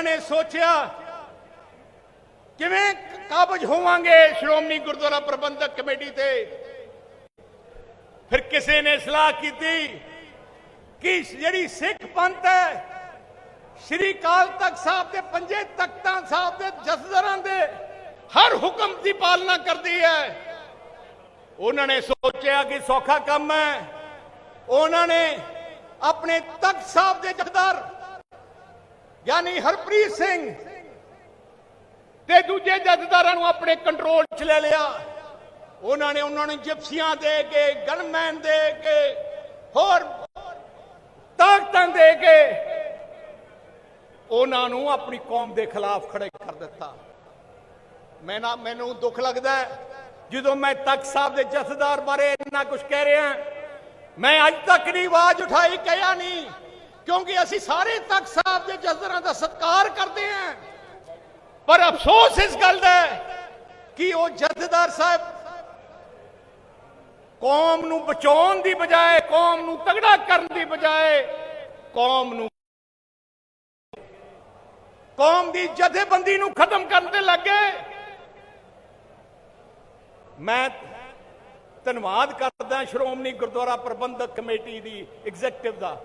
ਉਹਨਾਂ ਨੇ ਸੋਚਿਆ, ਕਿਵੇਂ ਕਾਬਜ ਹੋਵਾਂਗੇ ਸ਼੍ਰੋਮਣੀ ਗੁਰਦੁਆਰਾ ਪ੍ਰਬੰਧਕ ਕਮੇਟੀ ਤੇ? ਫਿਰ ਕਿਸੇ ਨੇ ਸਲਾਹ ਕੀਤੀ ਕਿ ਜਿਹੜੀ ਸਿੱਖ ਪੰਥ ਹੈ, ਸ਼੍ਰੀ ਕਾਲ ਤਖਤ ਸਾਹਿਬ ਦੇ ਪੰਜੇ ਤਖਤਾਂ ਸਾਹਿਬ ਦੇ ਜਸਦਰਾਂ ਦੇ ਹਰ ਹੁਕਮ ਦੀ ਪਾਲਣਾ ਕਰਦੀ ਹੈ। ਉਹਨਾਂ ਨੇ ਸੋਚਿਆ ਕਿ ਸੌਖਾ ਕੰਮ ਹੈ। ਉਹਨਾਂ ਨੇ ਆਪਣੇ ਤਖਤ ਸਾਹਿਬ ਦੇ ਜਥੇਦਾਰ ਯਾਨੀ ਹਰਪ੍ਰੀਤ ਸਿੰਘ ਤੇ ਦੂਜੇ ਜਥੇਦਾਰਾਂ ਨੂੰ ਆਪਣੇ ਕੰਟਰੋਲ 'ਚ ਲੈ ਲਿਆ। ਉਹਨਾਂ ਨੇ ਉਹਨਾਂ ਨੂੰ ਜਿਪਸੀਆਂ ਦੇ ਕੇ ਗਨਮੈਨ ਦੇ ਕੇ, ਹੋਰ ਤਾਕਤਾਂ ਦੇ ਕੇ ਉਹਨਾਂ ਨੂੰ ਆਪਣੀ ਕੌਮ ਦੇ ਖਿਲਾਫ ਖੜੇ ਕਰ ਦਿੱਤਾ। ਮੈਂ ਨਾ, ਮੈਨੂੰ ਦੁੱਖ ਲੱਗਦਾ ਜਦੋਂ ਮੈਂ ਤਖਤ ਸਾਹਿਬ ਦੇ ਜਥੇਦਾਰ ਬਾਰੇ ਇੰਨਾ ਕੁਝ ਕਹਿ ਰਿਹਾ ਮੈਂ ਅੱਜ ਤੱਕ ਨਹੀਂ ਆਵਾਜ਼ ਉਠਾਈ ਕਹਿਆ ਨਹੀਂ ਕਿਉਂਕਿ ਅਸੀਂ ਸਾਰੇ ਤਖਤ ਸਾਹਿਬ ਦੇ ਜਥੇਦਾਰਾਂ ਦਾ ਸਤਿਕਾਰ ਕਰਦੇ ਹਾਂ। ਪਰ ਅਫਸੋਸ ਇਸ ਗੱਲ ਦਾ ਹੈ ਕਿ ਉਹ ਜਥੇਦਾਰ ਸਾਹਿਬ ਕੌਮ ਨੂੰ ਬਚਾਉਣ ਦੀ ਬਜਾਏ, ਕੌਮ ਨੂੰ ਤਗੜਾ ਕਰਨ ਦੀ ਬਜਾਏ, ਕੌਮ ਨੂੰ ਕੌਮ ਦੀ ਜਥੇਬੰਦੀ ਨੂੰ ਖਤਮ ਕਰਨ ਤੇ ਲੱਗੇ ਮੈਂ ਧੰਨਵਾਦ ਕਰਦਾ ਸ਼੍ਰੋਮਣੀ ਗੁਰਦੁਆਰਾ ਪ੍ਰਬੰਧਕ ਕਮੇਟੀ ਦੀ ਐਗਜ਼ੈਕਟਿਵ ਦਾ।